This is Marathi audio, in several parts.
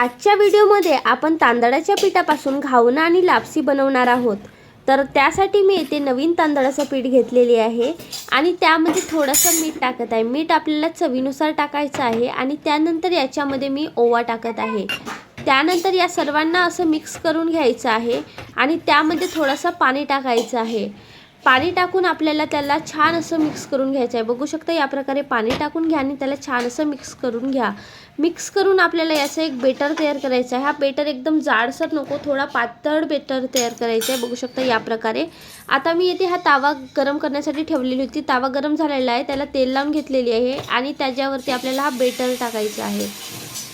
आजच्या व्हिडिओमध्ये आपण तांदळाच्या पिठापासून घावणं आणि लापसी बनवणार आहोत. तर त्यासाठी मी येथे नवीन तांदळाचं पीठ घेतलेली आहे आणि त्यामध्ये थोडंसं मीठ टाकत आहे. मीठ आपल्याला चवीनुसार टाकायचं आहे आणि त्यानंतर याच्यामध्ये मी ओवा टाकत आहे. त्यानंतर या सर्वांना असं मिक्स करून घ्यायचं आहे आणि त्यामध्ये थोडंसं पाणी टाकायचं आहे. पाणी टाकून आपल्याला त्याला छान असं मिक्स करून घ्यायचं आहे. बघू शकता या प्रकारे पाणी टाकून घ्या आणि त्याला छान असं मिक्स करून घ्या. मिक्स करून आपल्याला याचं एक बेटर तयार करायचं आहे. हा बेटर एकदम जाडसर नको थोडा पातळ बेटर तयार करायचा आहे. बघू शकता या प्रकारे. आता मी येथे हा तावा गरम करण्यासाठी ठेवलेली होती. तावा गरम झालेला आहे. त्याला तेल लावून घेतलेली आहे. आणि त्याच्यावरती आपल्याला हा बेटर टाकायचा आहे.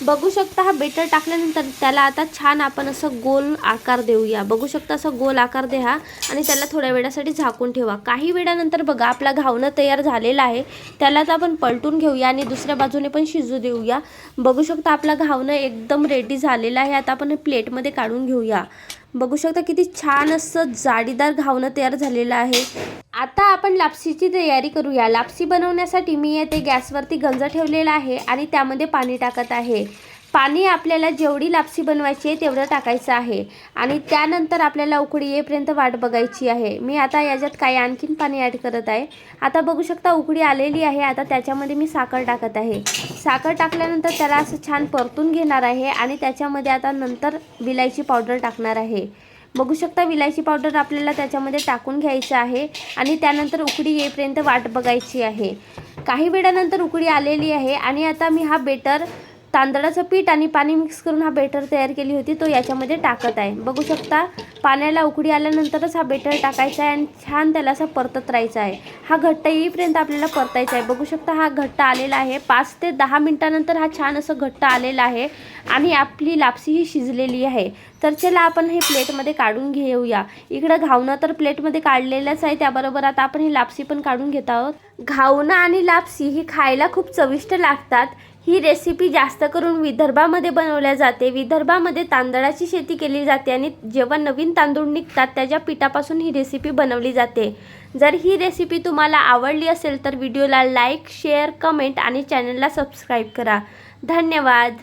बघू शकता हा बेटर टाकल्यानंतर त्याला आता छान आपण असं गोल आकार देऊया. बघू शकता असं गोल आकार द्या आणि त्याला थोड्या वेळासाठी झाकून ठेवा. काही वेळानंतर बघा आपला घावणं तयार झालेला आहे. त्याला तर आपण पलटून घेऊया आणि दुसऱ्या बाजूने पण शिजू देऊया. बघू शकता आपला घावणं एकदम रेडी झालेला आहे. आता आपण प्लेटमध्ये काढून घेऊया. बघू शकता किती छान असं जाडीदार घावणं तयार झालेलं आहे. आता आपण लापसीची तयारी करूया. लापसी बनवण्यासाठी मी येथे गॅसवरती गंज ठेवलेला आहे आणि त्यामध्ये पाणी टाकत आहे. पाणी आपल्याला जेवढी लापसी बनवायची आहे तेवढं टाकायचं आहे. आणि त्यानंतर आपल्याला उकडी येईपर्यंत वाट बघायची आहे. मी आता याच्यात काही आणखीन पाणी ॲड करत आहे. आता बघू शकता उकडी आलेली आहे. आता त्याच्यामध्ये मी साखर टाकत आहे. साखर टाकल्यानंतर त्याला असं छान परतून घेणार आहे आणि त्याच्यामध्ये आता नंतर विलायची पावडर टाकणार आहे. बघू शकता विलायची पावडर आपल्याला त्याच्यामध्ये टाकून घ्यायचं आहे आणि त्यानंतर उकडी येईपर्यंत वाट बघायची आहे. काही वेळानंतर उकडी आलेली आहे आणि आता मी हा बेटर तांदळाचं पीठ आणि पाणी मिक्स करून हा बेटर तयार केली होती. तो याच्यामध्ये टाकत आहे. बघू शकता पाण्याला उकडी आल्यानंतरच हा बेटर टाकायचा आहे आणि छान त्याला असं परतत राहायचा आहे. हा घट्ट येईपर्यंत आपल्याला परतायचा आहे. बघू शकता हा घट्ट आलेला आहे. पाच ते दहा मिनटानंतर हा छान असं घट्ट आलेला आहे आणि आपली लापसी ही शिजलेली आहे. तर चला आपण हे प्लेटमध्ये काढून घेऊया. इकडं घावणं तर प्लेटमध्ये काढलेलंच आहे. त्याबरोबर आता आपण ही लापसी पण काढून घेत आहोत. घावणं आणि लापसी ही खायला खूप चविष्ट लागतात. ही रेसिपी जास्त करून विदर्भामध्ये बनवल्या जाते. विदर्भामध्ये तांदळाची शेती केली जाते आणि जेव्हा नवीन तांदूळ निघतात त्याच्या पिठापासून ही रेसिपी बनवली जाते. जर ही रेसिपी तुम्हाला आवडली असेल तर व्हिडिओला लाईक शेअर कमेंट आणि चॅनलला सबस्क्राईब करा. धन्यवाद.